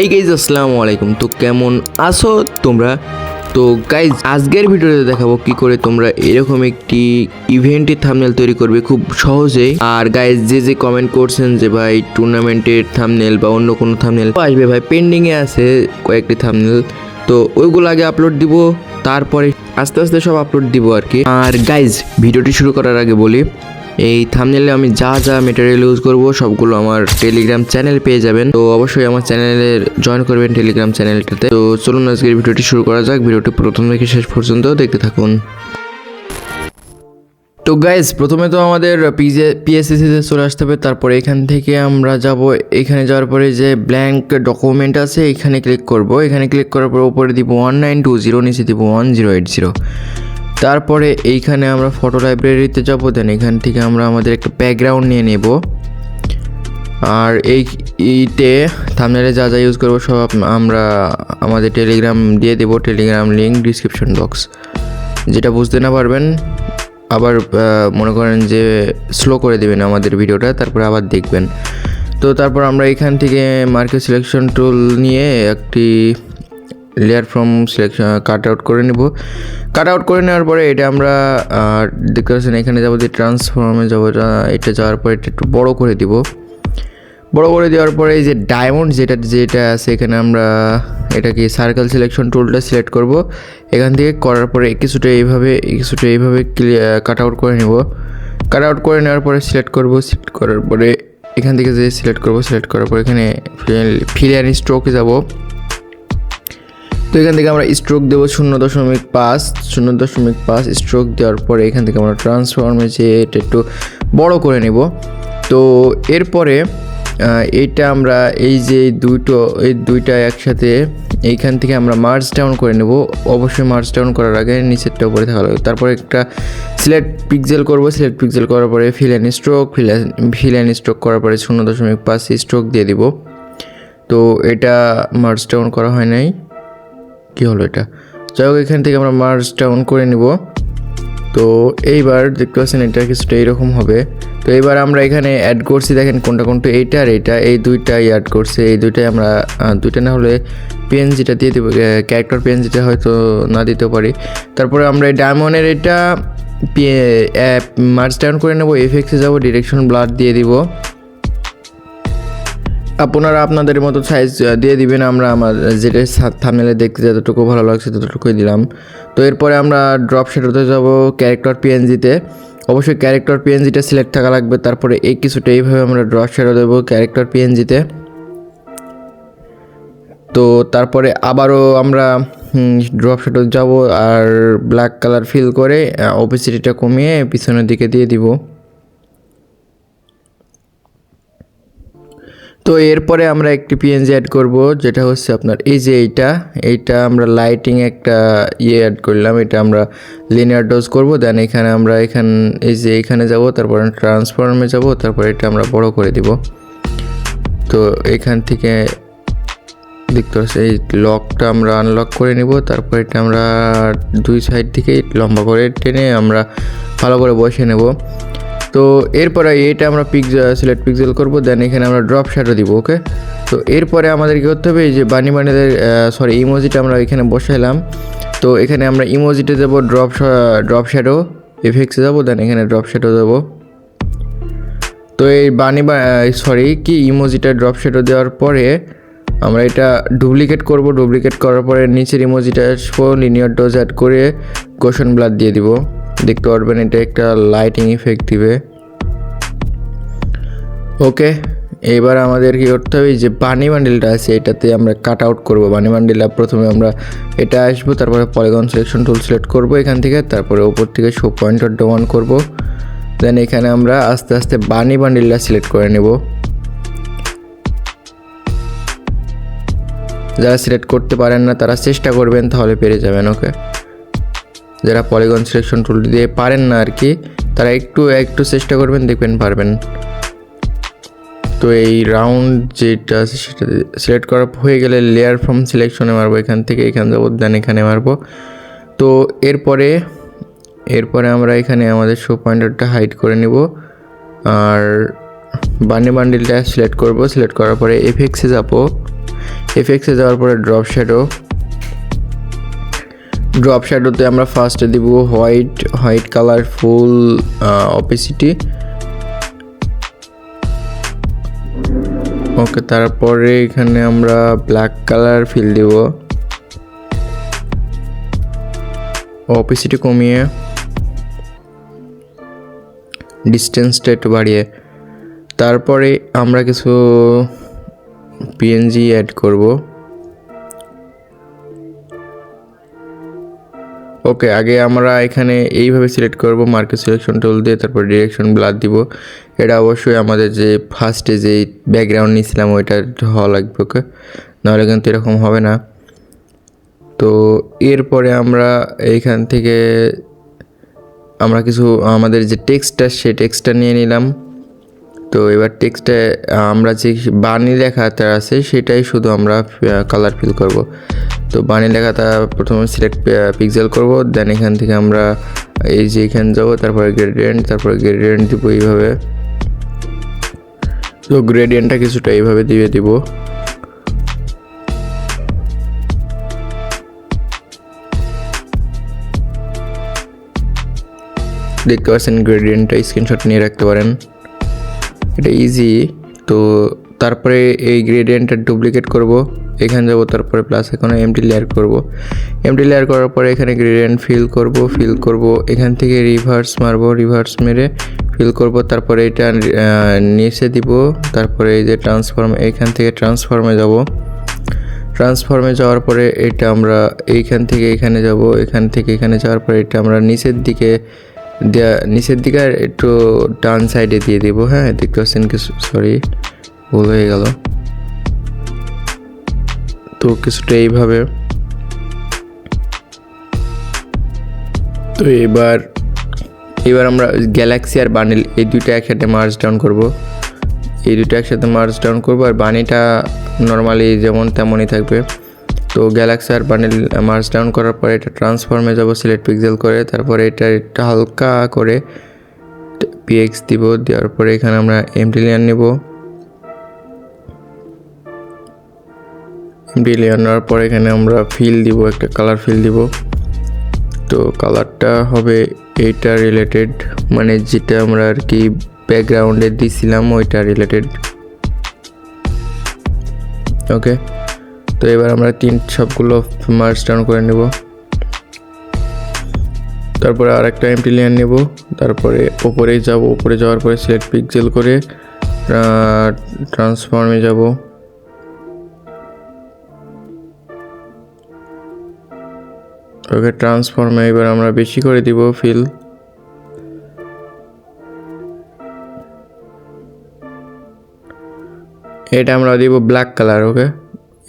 Hey guys আসসালামু আলাইকুম। তো কেমন আছো তোমরা? তো গাইজ আজকের ভিডিওতে দেখাবো কি করে তোমরা এরকম একটি ইভেন্টের থামনেল তৈরি করবে খুব সহজেই আর গাইজ যে যে কমেন্ট করছেন যে ভাই টুর্নামেন্টের থামনেল বা অন্য কোনো থামনেল আসবে ভাই পেন্ডিংয়ে আছে কয়েকটি থামনেল তো ওইগুলো আগে আপলোড দিব, তারপরে আস্তে আস্তে সব আপলোড দিব আর কি। আর গাইজ ভিডিওটি শুরু করার আগে বলি এই থামনেলে আমি যা যা মেটেরিয়াল ইউজ করব, সবগুলো আমার টেলিগ্রাম চ্যানেল পেয়ে যাবেন। তো অবশ্যই আমার চ্যানেলে জয়েন করবেন টেলিগ্রাম চ্যানেলটাতে তো চলুন আজকের ভিডিওটি শুরু করা যাক। ভিডিওটি প্রথম থেকে শেষ পর্যন্ত দেখতে থাকুন। তো গাইজ প্রথমে তো আমাদের পিজে পিএসসিসিতে চলে আসতে হবে। তারপরে এখান থেকে আমরা যাব। এখানে যাওয়ার পরে যে ব্ল্যাঙ্ক ডকুমেন্ট আছে, এখানে ক্লিক করব। এখানে ক্লিক করার পর উপরে দিব ওয়ান নাইন টু জিরো নিচে দিব ওয়ান জিরো এইট জিরো তারপরে এইখানে আমরা ফটো লাইব্রেরিতে যাব দেন এখান থেকে আমরা আমাদের একটা ব্যাকগ্রাউন্ড নিয়ে নেব। আর এই ইতে থামনেলে যা যা ইউজ করব সব আমরা আমাদের টেলিগ্রাম দিয়ে দেবো টেলিগ্রাম লিঙ্ক ডিসক্রিপশন বক্স যেটা বুঝতে না পারবেন, আবার মনে করেন যে স্লো করে দেবেন আমাদের ভিডিওটা, তারপরে আবার দেখবেন। তো তারপর আমরা এখান থেকে মার্কেট সিলেকশন টুল নিয়ে একটি layer from selection cut out করে নেব। কাট আউট করে নেওয়ার পরে এটা আমরা দেখতে পাচ্ছেন এখানে যাব যে ট্রান্সফর্মে যাব, এটা যাওয়ার পরে এটা একটু বড় করে দিব। বড় করে দেওয়ার পরে এই যে ডায়মন্ড যেটা যেটা আছে এখানে আমরা এটাকে সার্কেল সিলেকশন টুলটা সিলেক্ট করব। এখান থেকে করার পরে কিছুটা এইভাবে কিছুটা এইভাবে কাট আউট করে নেব। কাট আউট করে নেওয়ার পরে সিলেক্ট করব সিলেক্ট করার পরে এখান থেকে যে সিলেক্ট করব সিলেক্ট করার পরে এখানে ফিল অ্যান্ড স্ট্রোকে যাব। তো এখান থেকে আমরা স্ট্রোক দেবো শূন্য দশমিক পাঁচ। শূন্য দশমিক পাঁচ স্ট্রোক দেওয়ার পরে এখান থেকে আমরা ট্রান্সফর্মে যে এটা একটু বড় করে নেব। তো এরপরে এইটা আমরা এই যে দুটো, এই দুইটা একসাথে এইখান থেকে আমরা মার্চ ডাউন করে নেব। অবশ্যই মার্চ ডাউন করার আগে নিচেরটা উপরে থাকা লাগবে। তারপরে একটা সিলেক্ট পিক্সেল করব। সিলেক্ট পিক্সেল করার পরে fill and stroke fill fill and stroke করার পরে শূন্য দশমিক পাঁচ স্ট্রোক দিয়ে দিব। তো এটা মার্চ ডাউন করা হয় নাই। কী হলো এটা? যাই হোক, এখান থেকে আমরা মার্চ ডাউন করে নিব। তো এইবার দেখতে পাচ্ছেন এটা কিছুটা এইরকম হবে। তো এবার আমরা এখানে অ্যাড করছি, দেখেন কোনটা কোনটা, এইটা আর এইটা। এই দুইটাই অ্যাড করছে, এই দুইটাই আমরা দুইটা না হলে পিএনজিটা দিয়ে দেবো ক্যারেক্টার পিএনজিটা হয়তো না দিতে পারি। তারপরে আমরা এই ডায়মন্ডের এটা মার্চ ডাউন করে নেব এফেক্সে যাব ডিরেকশন ব্লাড দিয়ে দিব। আপনারা আপনাদের মতো সাইজ দিয়ে দিবেন, আমরা আমার যেটা থামনেলে দেখতে যতটুকু ভালো লাগছে ততটুকুই দিলাম। তো এরপরে আমরা ড্রপ শেডোতে যাব ক্যারেক্টার পিএনজিতে অবশ্যই ক্যারেক্টার পিএনজিটা সিলেক্ট থাকা লাগবে, তারপরে এই কিছুটা এইভাবে আমরা ড্রপ শেডো দেবো ক্যারেক্টার পিএনজিতে তো। তারপরে আবারও আমরা ড্রপ শেডো যাব আর ব্ল্যাক কালার ফিল করে ওপেসিটিটা কমিয়ে পিছনের দিকে দিয়ে দিব। তো এরপরে আমরা একটি পিএনজি অ্যাড করব, যেটা হচ্ছে আপনার এই যে এইটা এইটা আমরা লাইটিং একটা ইয়ে অ্যাড করলাম, এটা আমরা লিনিয়ার ডোজ করব দেন এখানে আমরা এখান, এই যে এখানে যাব, তারপরে ট্রান্সফর্মে যাব, তারপরে এটা আমরা বড় করে দিব। তো এখান থেকে দেখতে পাচ্ছি এই লকটা আমরা আনলক করে নিব, তারপর এটা আমরা দুই সাইড থেকে লম্বা করে টেনে আমরা ভালো করে বসে নেব। তো এরপরে এটা আমরা পিক্স সিলেক্ট পিক্সেল করব দেন এখানে আমরা ড্রপ শ্যাডো দিব ওকে তো এরপরে আমাদের কী করতে হবে এই যে বানি বানিদের সরি ইমোজিটা আমরা এখানে বসাইলাম। তো এখানে আমরা ইমোজিতে দেবো ড্রপ ড্রপ শ্যাডো এফেক্সে যাব দেন এখানে ড্রপ শ্যাডো দেবো। তো এই বানি সরি কি ইমোজিটা ড্রপ শ্যাডো দেওয়ার পরে আমরা এটা ডুপ্লিকেট করব ডুপ্লিকেট করার পরে নিচের ইমোজিটা আসব লিনিয়ার ডোজ অ্যাড করে গোশন ব্লাড দিয়ে দিব। দেখতে পারবেন, এটা একটা লাইটিং ইফেক্ট দিবে। ওকে এবার আমাদের কি করতে হবে যে বানি বান্ডিলটা আছে, এটাতে আমরা কাট আউট করব। বানি বান্ডিলটা প্রথমে আমরা এটা আসব, তারপরে পলিগন সিলেকশন টুল সিলেক্ট করব এখান থেকে, তারপরে ওপর থেকে শো পয়েন্টারটা অন করব। দেন এখানে আমরা আস্তে আস্তে বানি বান্ডিলটা সিলেক্ট করে নেব। যারা সিলেক্ট করতে পারেন না, তারা চেষ্টা করবেন, তাহলে পেরে যাবেন ওকে যারা পলিগন সিলেকশন টুল দিয়ে পারেন না আর কি, তারা একটু একটু চেষ্টা করবেন, দেখবেন পারবেন। তো এই রাউন্ড যেটা আছে, সেটা সিলেক্ট করা হয়ে গেলে লেয়ার ফ্রম সিলেকশনে মারবো, এখান থেকে এখান যাব দেন এখানে মারবো। তো এরপরে এরপরে আমরা এখানে আমাদের শো পয়েন্টারটা হাইড করে নিব। আর বান্ডি বান্ডিলটা সিলেক্ট করব সিলেক্ট করার পরে এফেক্সে যাব। এফেক্সে যাওয়ার পরে ড্রপ শ্যাডো ড্রপ শ্যাডোতে আমরা ফার্স্টে দিব white white colour full opacity okay তারপরে এখানে আমরা ব্ল্যাক কালার ফিল দিব। অপেসিটি কমিয়ে। ডিস্টেন্সটা একটু বাড়িয়ে। তারপরে আমরা কিছু পিএনজি অ্যাড করব। ওকে, আগে আমরা এখানে এইভাবে সিলেক্ট করব মার্কেট সিলেকশন টুল দিয়ে তারপর ডিরেকশন ব্লাড দিব। এটা অবশ্যই আমাদের যে ফার্স্টে যে ব্যাকগ্রাউন্ড নিয়েছিলাম, ওইটা হওয়া লাগবে, ওকে? নাহলে কিন্তু এরকম হবে না। তো এরপরে আমরা এইখান থেকে আমরা কিছু, আমাদের যে টেক্সটটা সেই টেক্সটটা নিয়ে নিলাম। তো এবার টেক্সটে আমরা যে বাণী লেখাটা আছে, সেটাই শুধু আমরা কালার ফিল করব। তো বাণী লেখাটা প্রথমে সিলেক্ট পিক্সেল করব দেন এখান থেকে আমরা এই যে এখানে যাব, তারপরে গ্রেডিয়েন্ট তারপরে গ্রেডিয়েন্ট দিব এইভাবে। তো গ্রেডিয়েন্টটা কিছুটা এইভাবে দিয়ে দিব। দেখতে পাচ্ছেন গ্রেডিয়েন্টটা স্ক্রিনশট নিয়ে রাখতে পারেন। এটা ইজি তো তারপরে এই গ্রেডিয়েন্টটা ডুপ্লিকেট করব। এখানে যাব, তারপরে প্লাস এখানে এমটি লেয়ার করব। এমটি লেয়ার করার পরে এখানে গ্রেডিয়েন্ট ফিল করব ফিল করব। এখান থেকে রিভার্স মারবো রিভার্স মেরে ফিল করব। তারপরে এটা নিচে দিব। তারপরে এই যে ট্রান্সফর্ম এখান থেকে ট্রান্সফর্মে যাব। ট্রান্সফর্মে যাওয়ার পরে এটা আমরা এইখান থেকে এখানে যাব। এখান থেকে এখানে যাওয়ার পরে এটা আমরা নিচের দিকে নিচের দিকে আর একটু ডান সাইডে দিয়ে দিব হ্যাঁ? দেখতে পাচ্ছেন কি? সরি ভুল হয়ে গেল। তো কিছুটা এইভাবে। তো এবার এবার আমরা গ্যালাক্সি আর বানিল এই দুইটা একসাথে মার্চ ডাউন করব। এই দুটো একসাথে মার্চ ডাউন করব আর বানিটা নর্মালি যেমন তেমনই থাকবে। তো গ্যালাক্সি আর বান্ডেল মার্চ ডাউন করার পরে এটা ট্রান্সফর্মে যাব সিলেক্ট পিক্সেল করে, তারপরে এটা একটা হালকা করে পিএক্স দিব, দেওয়ার পরে এখানে আমরা এমটি লেয়ার নেব। এমটি লেয়ার নেওয়ার পরে এখানে আমরা ফিল দিব, একটা কালার ফিল দিব। তো কালারটা হবে এইটা রিলেটেড মানে যেটা আমরা আর কি ব্যাকগ্রাউন্ডে দিছিলাম, ওইটা রিলেটেড ওকে তো এবার আমরা তিন সবগুলো মার্চ ডাউন করে নেব। তারপরে আর একটা এমটি লেয়ার নেব। তারপরে ওপরে যাব ওপরে যাওয়ার পরে সিলেক্ট পিক্সেল করে ট্রান্সফর্মে যাব। ওকে ট্রান্সফর্মে এবার আমরা বেশি করে দিব ফিল এটা আমরা দিব black colour okay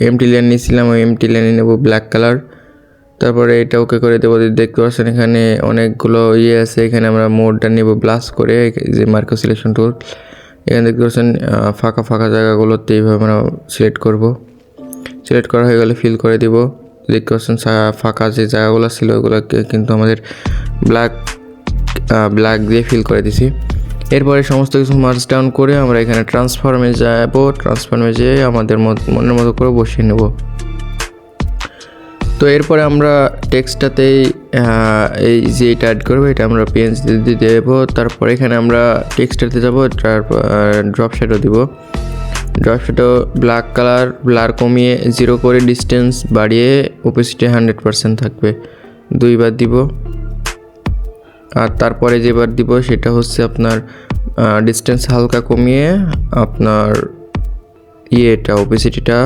empty lane নিয়েছিলাম, ওই এমটি লেনে নেব ব্ল্যাক কালার তারপরে এটা ওকে করে দেবো। দেখতে পাচ্ছেন এখানে অনেকগুলো ইয়ে আছে। এখানে আমরা মোডটা নেব ব্লাস করে, যে মার্কো সিলেকশন টুল এখানে দেখতে পাচ্ছেন ফাঁকা ফাঁকা জায়গাগুলোতে এইভাবে আমরা সিলেক্ট করব। সিলেক্ট করা হয়ে গেলে ফিল করে দিব। দেখতে পাচ্ছেন ফাঁকা যে জায়গাগুলো ছিল, ওগুলোকে কিন্তু আমাদের ব্ল্যাক ব্ল্যাক দিয়ে ফিল করে দিছি। এরপরে সমস্ত কিছু মার্চ ডাউন করে আমরা এখানে ট্রান্সফর্মে যাব। ট্রান্সফর্মে যেয়ে আমাদের মনের মতো করে বসিয়ে নেব। তো এরপরে আমরা টেক্সটটাতেই এই যে এটা অ্যাড করব, এটা আমরা পেন্স দিয়ে দেবো। তারপরে এখানে আমরা টেক্সটাতে যাব ড্রপ শ্যাডো দিব। Drop shadow black colour blur কমিয়ে জিরো করে ডিস্টেন্স বাড়িয়ে ওপেসিটি হান্ড্রেড পারসেন্ট থাকবে। দুইবার দিব। আর তারপরে যেবার দিব সেটা হচ্ছে আপনার ডিস্টেন্স হালকা কমিয়ে আপনার ইয়েটা ওবেসিটিটা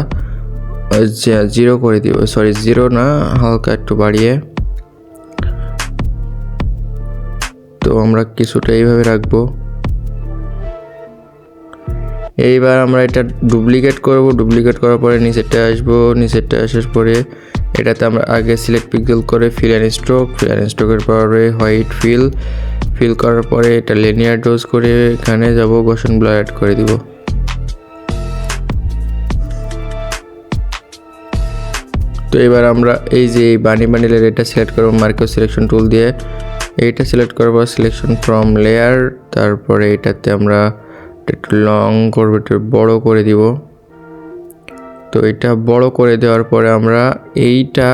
জিরো করে দিব। সরি জিরো না, হালকা একটু বাড়িয়ে। তো আমরা কিছুটা এইভাবে রাখব। এইবার আমরা এটা ডুপ্লিকেট করব। ডুপ্লিকেট করার পরে নিচেরটা আসব। নিচেরটা আসার পরে এটাতে আমরা আগে সিলেক্ট পিক্সেল করে fill and stroke fill and স্ট্রোকের পরে হোয়াইট ফিল ফিল করার পরে এটা লেনিয়ার ডোজ করে এখানে যাব গোশন ব্লার অ্যাড করে দিব। তো এবার আমরা এই যে বানি বানিলের এটা সিলেক্ট করব মার্কেট সিলেকশন টুল দিয়ে। এইটা সিলেক্ট করব সিলেকশন ফ্রম লেয়ার তারপরে এটাতে আমরা একটু লং করব একটু বড় করে দিব। তো এটা বড় করে দেওয়ার পরে আমরা এইটা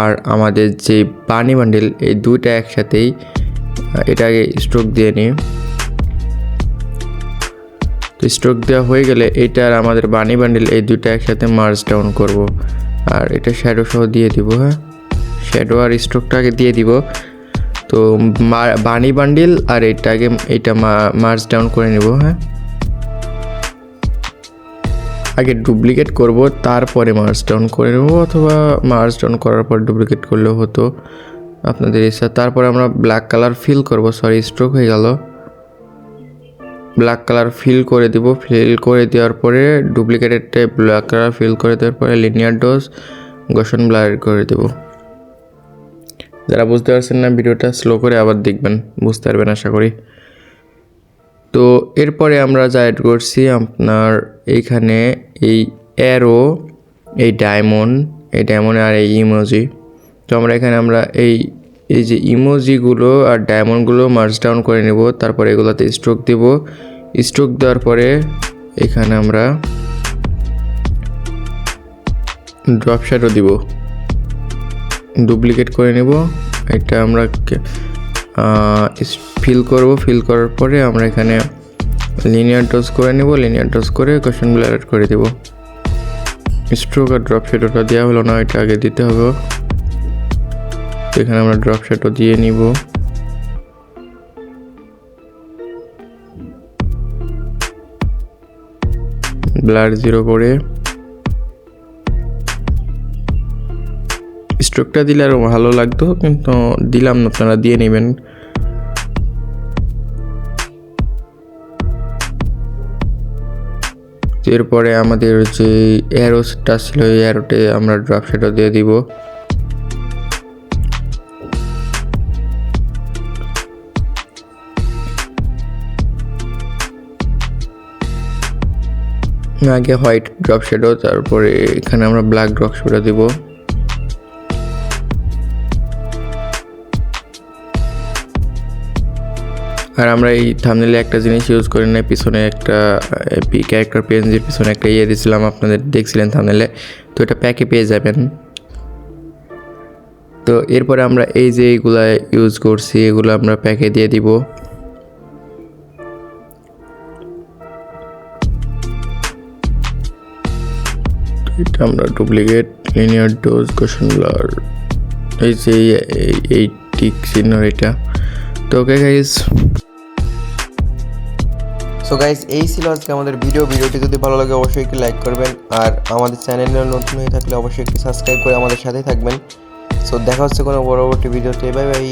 আর আমাদের যে পানি বান্ডেল, এই দুইটা একসাথেই এটাকে স্ট্রোক দিয়ে নিই। তো স্ট্রোক দেওয়া হয়ে গেলে এটা আর আমাদের বানি বান্ডেল, এই দুইটা একসাথে মার্জ ডাউন করব। আর এটা শ্যাডো সহ দিয়ে দিব হ্যাঁ? শ্যাডো আর স্ট্রোকটাকে দিয়ে দিব। তো বানি বান্ডিল আর এটাকে, এটা মার্জ ডাউন করে নিব হ্যাঁ? আগে ডুপ্লিকেট করব, তারপরে মার্জ ডাউন করে নেব, অথবা মার্জ ডাউন করার পর ডুপ্লিকেট করলেও হতো। আপনাদের ইচ্ছা। তারপরে আমরা ব্ল্যাক কালার ফিল করব সরি স্ট্রোক হয়ে গেল। ব্ল্যাক কালার ফিল করে দিব। ফিল করে দেওয়ার পরে ডুপ্লিকেটেডটা ব্ল্যাক কালার ফিল করে দেওয়ার পরে লিনিয়ার ডোজ গোশন ব্লার করে দেব। যারা বুঝতে পারছেন না ভিডিওটা স্লো করে আবার দেখবেন। বুঝতে পারবেন, আশা করি। তো এরপরে আমরা যা অ্যাড করছি, আপনার এইখানে এই অ্যারো এই ডায়মন্ড এই ডায়মন্ড আর এই ইমোজি তো আমরা এখানে আমরা এই এই যে ইমোজিগুলো আর ডায়মন্ডগুলো মার্জ ডাউন করে নেব, তারপরে এগুলোতে স্ট্রোক দেব। স্ট্রোক দেওয়ার পরে এখানে আমরা ড্রপ শ্যাডো দিব। ডুপ্লিকেট করে নেব। এটা আমরা ফিল করব ফিল করার পরে আমরা এখানে লিনিয়ার ডোজ করে নেব লিনিয়ার ডোজ করে কোশ্চেনগুলো অ্যাড করে দেব। স্ট্রোক আর ড্রপ শ্যাডোটা দেওয়া হলো না, এটা আগে দিতে হবে। এখানে আমরা ড্রপ শ্যাডো দিয়ে নিব। ব্লার জিরো করে স্ট্রোকটা দিলে আরও ভালো লাগতো, কিন্তু দিলাম না, আপনারা দিয়ে নেবেন। এরপরে আমাদের যে অ্যারোসটা ছিল, এই অ্যারোটে আমরা ড্রপ সেটা দিয়ে দিব। আগে হোয়াইট ড্রপ শেডো তারপরে এখানে আমরা ব্ল্যাক ড্রপ শেডো দিব। আর আমরা এই থামনেলে একটা জিনিস ইউজ করি না পিছনে একটা ক্যারেক্টার পেন্সির পিছনে একটা ইয়ে দিয়েছিলাম, আপনাদের দেখছিলেন থামনেলে তো এটা প্যাকে পেয়ে যাবেন। তো এরপরে আমরা এই যে এইগুলা ইউজ করছি, এগুলো আমরা প্যাকে দিয়ে দিব। এটা আমরা duplicate linear dodge motion blur এই যে এই- টিক চিহ্ন এটা। তো ওকে গাইস সো গাইজ এই ছিল আজকে আমাদের ভিডিও ভিডিওটি যদি ভালো লাগে, অবশ্যই একটি লাইক করবেন। আর আমাদের চ্যানেলে নতুন হয়ে থাকলে অবশ্যই একটি সাবস্ক্রাইব করে আমাদের সাথেই থাকবেন। সো দেখা হচ্ছে কোনো পরবর্তী ভিডিওতে বাই বাই